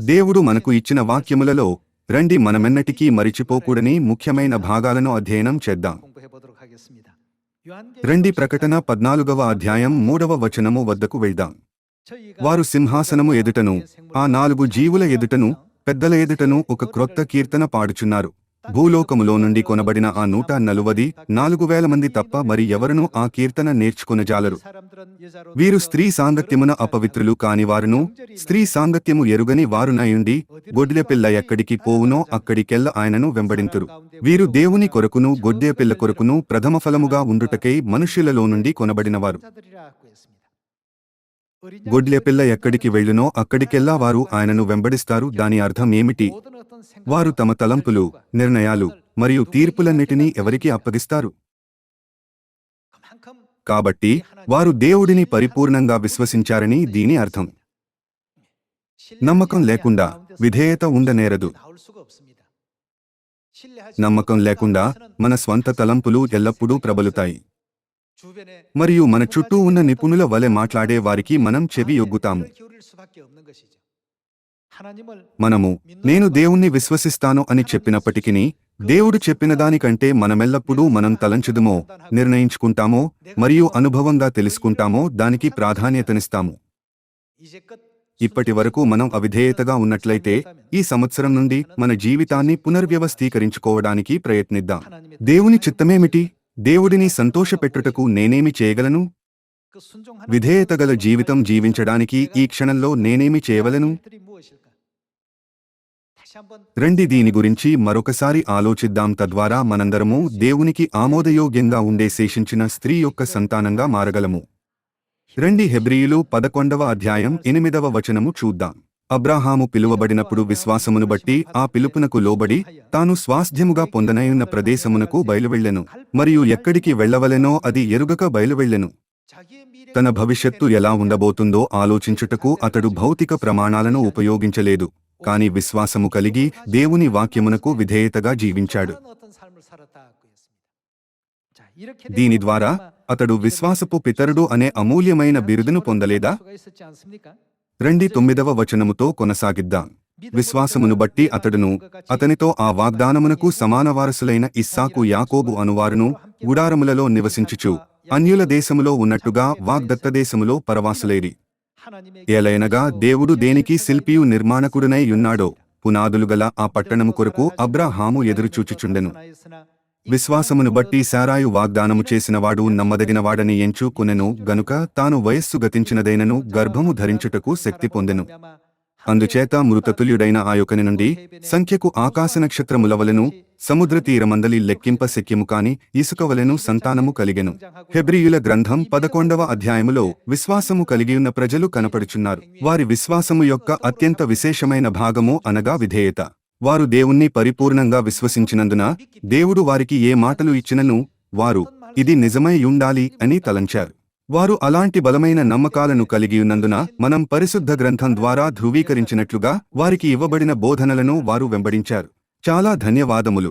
దేవుడు మనకు ఇచ్చిన వాక్యములలో రండి మనమెన్నటికీ మరిచిపోకూడని ముఖ్యమైన భాగాలను అధ్యయనం చేద్దాం. రండి ప్రకటన పద్నాలుగవ అధ్యాయం మూడవ వచనము వద్దకు వెళ్దాం. వారు సింహాసనము ఎదుటను ఆ నాలుగు జీవుల ఎదుటను పెద్దల ఎదుటను ఒక క్రొత్త కీర్తన పాడుచున్నారు. భూలోకములో నుండి కొనబడిన ఆ నూట నలువది నాలుగు వేల మంది తప్ప మరి ఎవరునూ ఆ కీర్తన నేర్చుకునజాలరు. వీరు స్త్రీ సాంగత్యమున అపవిత్రులు కానివారును స్త్రీ సాంగత్యము ఎరుగని వారునయుండి గొడ్లెపిల్ల ఎక్కడికి పోవునో అక్కడికెల్ల ఆయనను వెంబడింతురు. వీరు దేవుని కొరకును గొడ్డెపిల్ల కొరకును ప్రథమ ఫలముగా ఉండుటకై మనుష్యులలో నుండి కొనబడినవారు. గొడ్లె పిల్ల ఎక్కడికి వెళ్ళునో అక్కడికెల్లా వారు ఆయనను వెంబడిస్తారు. దాని అర్థం ఏమిటి? వారు తమ తలంపులు నిర్ణయాలు మరియు తీర్పులన్నిటినీ ఎవరికి అప్పగిస్తారు? కాబట్టి వారు దేవుడిని పరిపూర్ణంగా విశ్వసించారని దీని అర్థం. నమ్మకం లేకుండా విధేయత ఉండనేరదు. నమ్మకం లేకుండా మన స్వంత తలంపులు ఎల్లప్పుడూ ప్రబలుతాయి. మరియు మన చుట్టూ ఉన్న నిపుణుల వలె మాట్లాడే వారికి మనం చెవి ఎగ్గుతాము మనము నేను దేవుణ్ణి విశ్వసిస్తాను అని చెప్పినప్పటికీ దేవుడు చెప్పిన దానికంటే మనమెల్లప్పుడూ మనం తలంచుదుమో నిర్ణయించుకుంటామో మరియు అనుభవంగా తెలుసుకుంటామో దానికి ప్రాధాన్యతనిస్తాము. ఇప్పటి వరకు మనం అవిధేయతగా ఉన్నట్లయితే ఈ సంవత్సరం నుండి మన జీవితాన్ని పునర్వ్యవస్థీకరించుకోవడానికి ప్రయత్నిద్దాం. దేవుని చిత్తమేమిటి? దేవుడిని సంతోషపెట్టుటకు నేనేమి చేయగలను? విధేయత గల జీవితం జీవించడానికి ఈ క్షణంలో నేనేమి చేయవలను? రండి దీని గురించి మరొకసారి ఆలోచిద్దాం. తద్వారా మనందరము దేవునికి ఆమోదయోగ్యంగా ఉండే శేషించిన స్త్రీ యొక్క సంతానంగా మారగలము. రండి హెబ్రియులు పదకొండవ అధ్యాయం ఎనిమిదవ వచనము చూద్దాం. అబ్రాహాము పిలువబడినప్పుడు విశ్వాసమును బట్టి ఆ పిలుపునకు లోబడి తాను స్వాస్థ్యముగా పొందనయున్న ప్రదేశమునకు బయలువెళ్ళెను మరియు ఎక్కడికి వెళ్ళవలెనో అది ఎరుగక బయలువెళ్ళెను తన భవిష్యత్తు ఎలా ఉండబోతుందో ఆలోచించుటకు అతడు భౌతిక ప్రమాణాలను ఉపయోగించలేదు. కాని విశ్వాసము కలిగి దేవుని వాక్యమునకు విధేయతగా జీవించాడు. దీని ద్వారా అతడు విశ్వాసపు పితరుడు అనే అమూల్యమైన బిరుదును పొందలేదా? రెండి తొమ్మిదవ వచనముతో కొనసాగిద్దాం. విశ్వాసమును బట్టి అతడును అతనితో ఆ వాగ్దానమునకు సమాన వారసులైన ఇస్సాకు యాకోబు అనువారును గుడారములలో నివసించుచు అన్యుల దేశములో ఉన్నట్టుగా వాగ్దత్త దేశములో పరవాసులేరి. ఏలైనగా దేవుడు దేనికి శిల్పియు నిర్మాణకుడునై ఉన్నాడో పునాదులుగల ఆ పట్టణము కొరకు అబ్రాహాము ఎదురుచూచుచుండెను. విశ్వాసమును బట్టి శారాయు వాగ్దానము చేసినవాడు నమ్మదగినవాడని ఎంచుకునెను గనుక తాను వయస్సు గతించినదైనను గర్భము ధరించుటకు శక్తి పొందెను. అందుచేత మృతతుల్యుడైన ఆ నుండి సంఖ్యకు ఆకాశ నక్షత్రములవలను సముద్ర తీరమందలి లెక్కింప శక్యము కాని ఇసుకవలను సంతానము కలిగెను. హెబ్రియుల గ్రంథం పదకొండవ అధ్యాయములో విశ్వాసము కలిగియున్న ప్రజలు కనపడుచున్నారు. వారి విశ్వాసము యొక్క అత్యంత విశేషమైన భాగము అనగా విధేయత. వారు దేవుణ్ణి పరిపూర్ణంగా విశ్వసించినందున దేవుడు వారికి ఏ మాటలు ఇచ్చినను వారు ఇది నిజమైయుండాలి అని తలంచారు. వారు అలాంటి బలమైన నమ్మకాలను కలిగియున్నందున మనం పరిశుద్ధ గ్రంథం ద్వారా ధృవీకరించినట్లుగా వారికి ఇవ్వబడిన బోధనలను వారు వెంబడించారు. చాలా ధన్యవాదములు.